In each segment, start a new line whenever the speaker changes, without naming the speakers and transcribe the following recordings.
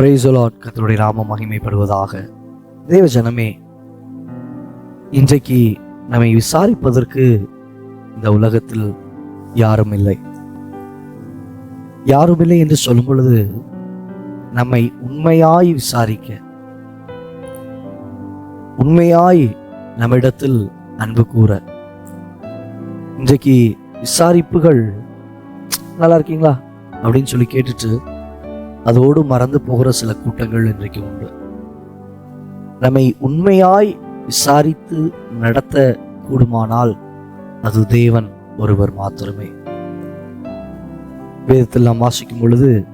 பிரைசலாட் கத்தருடைய நாம மகிமைப்படுவதாக. தேவ ஜனமே இன்றைக்கு நம்மை விசாரிப்பதற்கு இந்த உலகத்தில் யாரும் இல்லை. யாரும் இல்லை என்று சொல்லும் பொழுது நம்மை உண்மையாய் விசாரிக்க உண்மையாய் நம்மிடத்தில் அன்பு கூற. இன்றைக்கு விசாரிப்புகள் நல்லா இருக்கீங்களா? அப்படின்னு சொல்லி கேட்டுட்டு அதோடு மறந்து போகிற சில கூட்டங்கள் இன்றைக்கு உண்டு. நம்மை உண்மையாய் விசாரித்து நடத்த கூடுமானால் அது தேவன் ஒருவர் மாத்திரமே. வேதத்தில் நாம் வாசிக்கும் பொழுது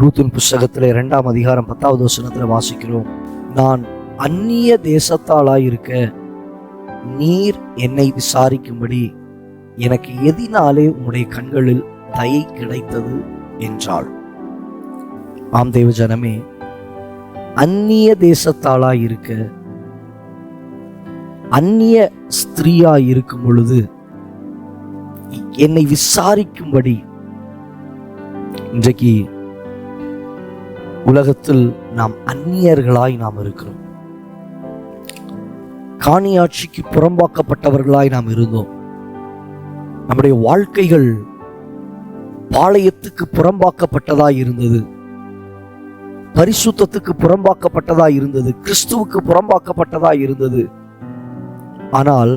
ரூத்தின் புஸ்தகத்தில் இரண்டாம் அதிகாரம் பத்தாவது வசனத்தில் வாசிக்கிறோம். நான் அந்நிய தேசத்தாளாய் இருக்க நீர் என்னை விசாரிக்கும்படி எனக்கு எதினாலே உம்முடைய கண்களில் தயை கிடைத்தது என்றாள். ஆம் தேவ ஜனமே அந்நிய தேசத்தாளா இருக்க அந்நிய ஸ்திரீயா இருக்கும் பொழுது என்னை விசாரிக்கும்படி இன்றைக்கு உலகத்தில் நாம் அந்நியர்களாய் நாம் இருக்கிறோம். காணியாட்சிக்கு புறம்பாக்கப்பட்டவர்களாய் நாம் இருந்தோம். நம்முடைய வாழ்க்கைகள் பாளையத்துக்கு புறம்பாக்கப்பட்டதாய் இருந்தது பரிசுத்தத்துக்கு புறம்பாக்கப்பட்டதா இருந்தது கிறிஸ்துவுக்கு புறம்பாக்கப்பட்டதா இருந்தது. ஆனால்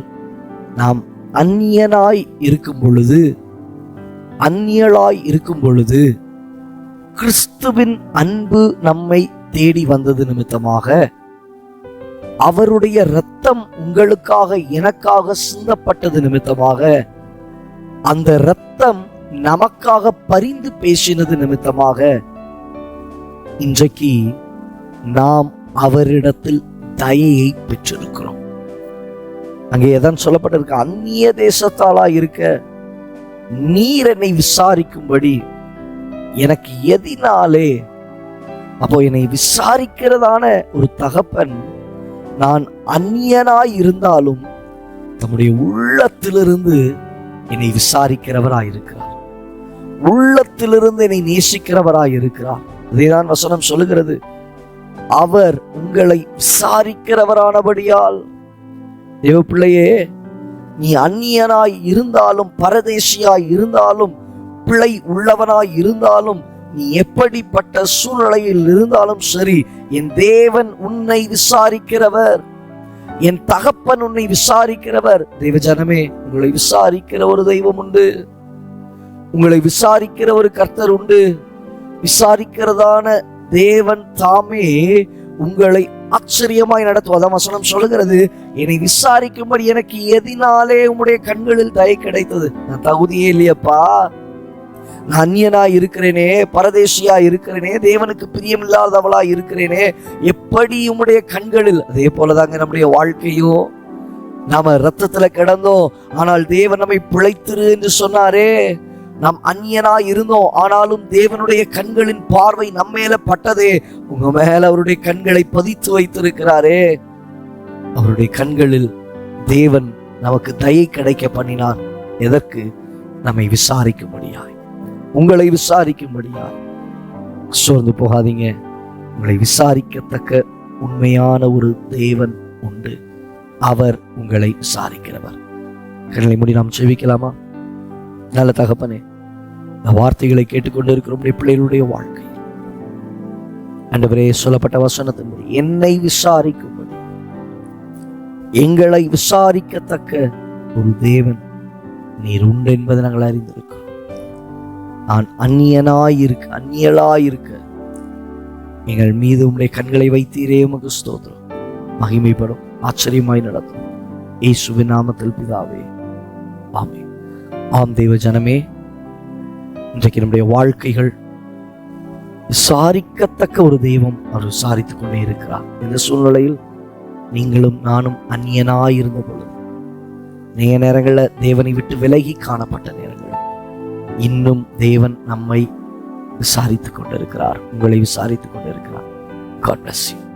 நாம் அந்நியனாய் இருக்கும் பொழுது அந்நியலாய் இருக்கும் பொழுது கிறிஸ்துவின் அன்பு நம்மை தேடி வந்தது நிமித்தமாக அவருடைய இரத்தம் உங்களுக்காக எனக்காக சிந்தப்பட்டது நிமித்தமாக அந்த இரத்தம் நமக்காக பரிந்து பேசினது நிமித்தமாக இன்றைக்கு நாம் அவரிடத்தில் தயையை பெற்றிருக்கிறோம். அங்கே எதான் சொல்லப்பட்டிருக்கு? அந்நிய தேசத்தாளா இருக்க நீர் என்னை விசாரிக்கும்படி எனக்கு எதினாலே அப்போ என்னை விசாரிக்கிறதான ஒரு தகப்பன் நான் அந்நியனாய் இருந்தாலும் தம்முடைய உள்ளத்திலிருந்து என்னை விசாரிக்கிறவராய் இருக்கிறார் உள்ளத்திலிருந்து என்னை நேசிக்கிறவராய் இருக்கிறார் இதைதான் வசனம் சொல்லுகிறது. அவர் உங்களை விசாரிக்கிறவரானபடியால் தேவப்பிள்ளையே நீ அந்நியனாய் இருந்தாலும் பரதேசியாய் இருந்தாலும் பிள்ளை உள்ளவனாய் இருந்தாலும் நீ எப்படிப்பட்ட சூழ்நிலையில் இருந்தாலும் சரி என் தேவன் உன்னை விசாரிக்கிறவர். என் தகப்பன் உன்னை விசாரிக்கிறவர். தெய்வ ஜனமே உங்களை விசாரிக்கிற ஒரு தெய்வம் உண்டு. உங்களை விசாரிக்கிற ஒரு கர்த்தர் உண்டு. விசாரிக்கிறதான தேவன் தாமே உங்களை ஆச்சரியமாய் நடத்துவதாம் வசனம் சொல்லுகிறது என்னை விசாரிக்கும்படி எனக்கு எதினாலே உங்களுடைய கண்களில் தயை கிடைத்தது. நான் தகுதியே இல்லையப்பா. நான் அந்நியனா இருக்கிறேனே பரதேசியா இருக்கிறேனே தேவனுக்கு பிரியமில்லாதவளா இருக்கிறேனே எப்படி உம்முடைய கண்களில் அதே போலதாங்க நம்முடைய வாழ்க்கையும் நாம ரத்தத்துல கிடந்தோம் ஆனால் தேவன் நம்மை பிழைத்திரு என்று சொன்னாரே. நாம் அந்நியனா இருந்தோம் ஆனாலும் தேவனுடைய கண்களின் பார்வை நம்ம மேல பட்டதே. உங்க மேல அவருடைய கண்களை பதித்து வைத்திருக்கிறாரே. அவருடைய கண்களில் தேவன் நமக்கு தயை கிடைக்க பண்ணினார். எதற்கு? நம்மை விசாரிக்கும்படியாய். உங்களை விசாரிக்கும்படியாய். சோர்ந்து போகாதீங்க. உங்களை விசாரிக்கத்தக்க உண்மையான ஒரு தேவன் உண்டு. அவர் உங்களை விசாரிக்கிறவர். கண்களை மூடி நாம் செவிக்கலாமா நல்ல தகப்பனே இந்த வார்த்தைகளை கேட்டுக்கொண்டு இருக்கிறோம் பிள்ளைகளுடைய வாழ்க்கை. அண்டவரே சொல்லப்பட்ட வசனத்தின்படி என்னை விசாரிக்கும்படி எங்களை விசாரிக்கத்தக்க ஒரு தேவன் நீர் உண்டு என்பதை நாங்கள் அறிந்திருக்கிறோம். நான் அந்நியனாயிருக்க அந்நியலாயிருக்க எங்கள் மீது உடைய கண்களை வைத்தீரே உமக்கு ஸ்தோத்திரம். மகிமைப்படும் ஆச்சரியமாய் நடத்தும். ஏசுவின் நாமத்தில் பிதாவே ஆமே ஆம் தெய்வ ஜனமே இன்றைக்கு நம்முடைய வாழ்க்கைகள். விசாரிக்கத்தக்க ஒரு தெய்வம் அவர் விசாரித்துக் கொண்டே இருக்கிறார். இந்த சூழ்நிலையில் நீங்களும் நானும் அந்நியனாய் இருந்த பொழுது நேர நேரங்களில் தேவனை விட்டு விலகி காணப்பட்ட நேரங்கள். இன்னும் தேவன் நம்மை விசாரித்துக் கொண்டிருக்கிறார் உங்களை விசாரித்துக் கொண்டிருக்கிறார். God bless you